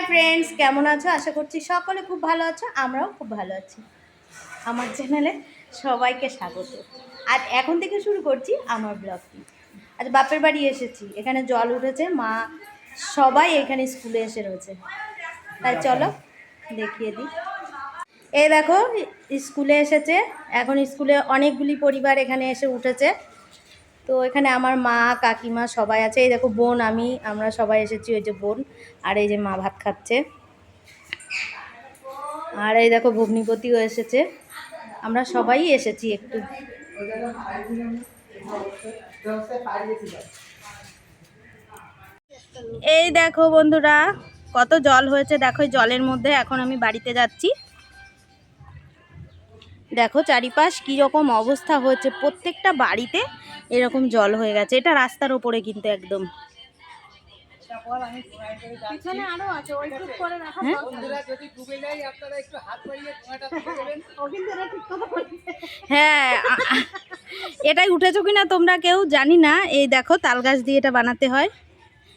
Hi friends, কেমন আছো? আশা করছি সকলে খুব ভালো আছো, আমরাও খুব ভালো আছি। আমার চ্যানেলে সবাইকে স্বাগত। আর এখন থেকে শুরু করছি আমার ব্লগটি। আজ বাপের বাড়ি এসেছি, এখানে জল উঠেছে, মা সবাই এখানে স্কুলে এসে রয়েছে। তাই চলো দেখিয়ে দিই। এই দেখো, স্কুলে এসেছে, এখন স্কুলে অনেকগুলি পরিবার এখানে এসে উঠেছে। তো এখানে আমার মা, কাকিমা সবাই আছে। এই দেখো বোন আমি, আমরা সবাই এসেছি ওই যে বোন আর এই যে মা ভাত খাচ্ছে। আর এই দেখো ভগ্নিপতিও এসেছে। আমরা সবাই এসেছি একটু। এই দেখো বন্ধুরা, কত জল হয়েছে। দেখো জলের মধ্যে এখন আমি বাড়িতে যাচ্ছি। দেখো চারিপাশ কীরকম অবস্থা হয়েছে প্রত্যেকটা বাড়িতে। এরকম জল হয়ে গেছে। এটা রাস্তার ওপরে কিন্তু একদম। পিছনে আরও আছে ওই টুক করে রাখা হ্যাঁ? বন্ধুরা যদি ডুবে যাই আপনারা একটু হাত বাড়িয়ে ঠোঁয়াটা তুলে দেবেন। ও কিন্তু এটা ঠিক কথা বলেছে। হ্যাঁ এটাই উঠেছো কিনা তোমরা কেউ জানি না। এই দেখো তাল গাছ দিয়ে এটা বানাতে হয়।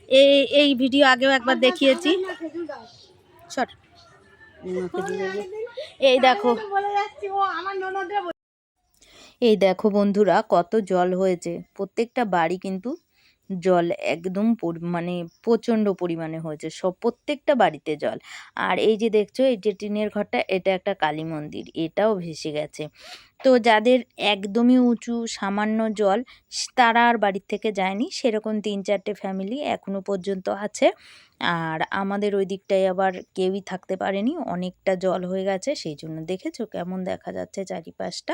এই এই ভিডিও আগেও একবার দেখিয়েছি। সর এই দেখো বলে যাচ্ছি ও আমার ননদরা এই দেখো বন্ধুরা, কত জল হয়েছে। প্রত্যেকটা বাড়ি কিন্তু জল একদম মানে প্রচণ্ড পরিমাণে হয়েছে, সব, প্রত্যেকটা বাড়িতে জল। আর এই যে দেখছ, এই যে টিনের ঘরটা, এটা একটা কালী মন্দির, এটাও ভেসে গেছে। তো যাদের একদমই উঁচু, সামান্য জল তারা আর বাড়ির থেকে যায়নি, সেরকম তিন চারটে ফ্যামিলি এখনও পর্যন্ত আছে। আর আমাদের ওই দিকটায় আবার কেউই থাকতে পারেনি, অনেকটা জল হয়ে গেছে, সেই জন্য দেখেছ কেমন দেখা যাচ্ছে চারিপাশটা।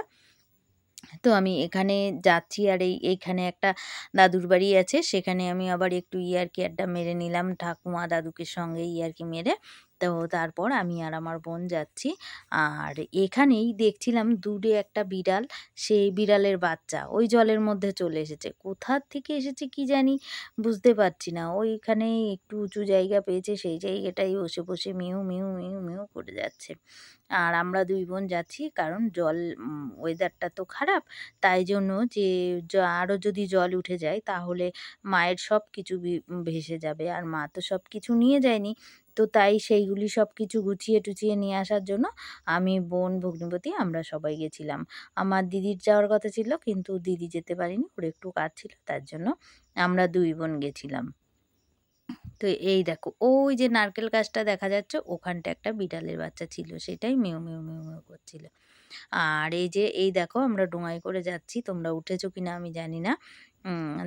তো আমি এখানে যাচ্ছি আর এই, এইখানে একটা দাদুর বাড়ি আছে। সেখানে আমি আবার একটু ইয়ারকি আড্ডা মেরে নিলাম। ঠাকুমা দাদুকে সঙ্গে ইয়ারকি মেরে। তো তারপর আমি আর আমার বোন যাচ্ছি। আর এখানেই দেখছিলাম দূরে একটা বিড়াল, সেই বিড়ালের বাচ্চা। ওই জলের মধ্যে চলে এসেছে। কোথার থেকে এসেছে কি জানি বুঝতে পারছি না। ওইখানে একটু উঁচু জায়গা পেয়েছে, সেই জায়গাটাই বসে বসে মিউ মিউ মিউ মিউ করে যাচ্ছে। আর আমরা দুই বোন যাচ্ছি, কারণ জল ওয়েদারটা তো খারাপ। তাই জন্য যে আরও যদি জল উঠে যায়, তাহলে মায়ের সব কিছু ভেসে যাবে। আর মা তো সব কিছু নিয়ে যায়নি। তো তাই সেইগুলি সব কিছু গুছিয়ে টুচিয়ে নিয়ে আসার জন্য আমি বোন ভগ্নিপতি আমরা সবাই গেছিলাম। আমার দিদির যাওয়ার কথা ছিল কিন্তু দিদি যেতে পারিনি, ওর একটু কাজ ছিল তার জন্য আমরা দুই বোন গেছিলাম। তো এই দেখো, ওই যে নারকেল গাছটা দেখা যাচ্ছে, ওখানটা একটা বিড়ালের বাচ্চা ছিল, সেটাই মেউ মেউ মেউ মেউ করছিল। আর এই যে, এই দেখো, আমরা ডোঙাই করে যাচ্ছি, তোমরা উঠেছো কিনা আমি জানি না।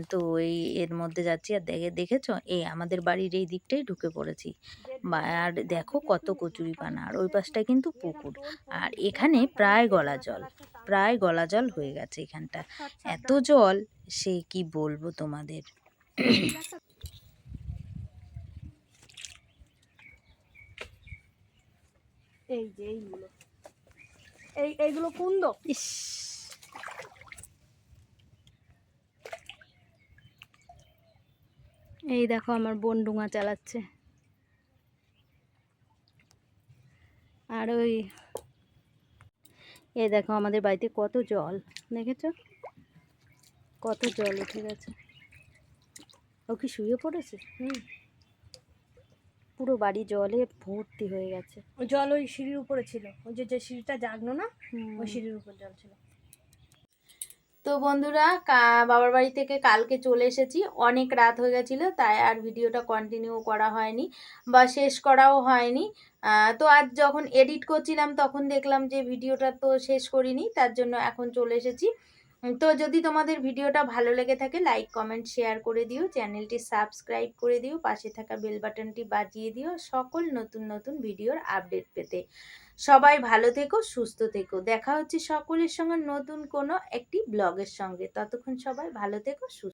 তো এই এর মধ্যে যাচ্ছি আর দেখে দেখেছ? এই আমাদের বাড়ির এই দিকটাই ঢুকে পড়েছি। বা- আর দেখো কত কচুরি পানা আর ওই পাশটায় কিন্তু পুকুর। আর এখানে প্রায় গলা জল প্রায় গলা জল হয়ে গেছে এখানটা। এত জল সে কি বলব তোমাদের? এই যে এইগুলো। এই এইগুলো কুন্দ? ইস। এই দেখো আমার বোন ডুঙা চালাচ্ছে। আর ওই এই দেখো আমাদের বাড়িতে কত জল দেখেছ? কত জল উঠে গেছে। ও কি শুয়ে পড়েছে? হুম। পুরো বাড়ি জলে ভর্তি হয়ে গেছে। ওই জল ওই সিঁড়ির উপরে ছিল। ওই যে যে সিঁড়িটা জাগলো না ওই সিঁড়ির উপর জল ছিল। তো বন্ধুরা বাবার বাড়ি থেকে কালকে চলে এসেছি। অনেক রাত হয়ে গেছিল, তাই আর ভিডিওটা কন্টিনিউ করা হয়নি বা শেষ করাও হয়নি। তো আজ যখন এডিট করছিলাম, তখন দেখলাম যে ভিডিওটা তো শেষ করিনি, তার জন্য এখন চলে এসেছি। তো যদি তোমাদের ভিডিওটা ভালো লেগে থাকে লাইক কমেন্ট শেয়ার করে দিও। চ্যানেলটি সাবস্ক্রাইব করে দিও। পাশে থাকা বেল বাটনটি বাজিয়ে দিও সকল নতুন নতুন ভিডিওর আপডেট পেতে। সবাই ভালো থেকো, সুস্থ থেকো। দেখা হচ্ছে সকলের সঙ্গে নতুন কোনো একটি ব্লগের সঙ্গে। ততক্ষণ সবাই ভালো থেকো, সুস্থ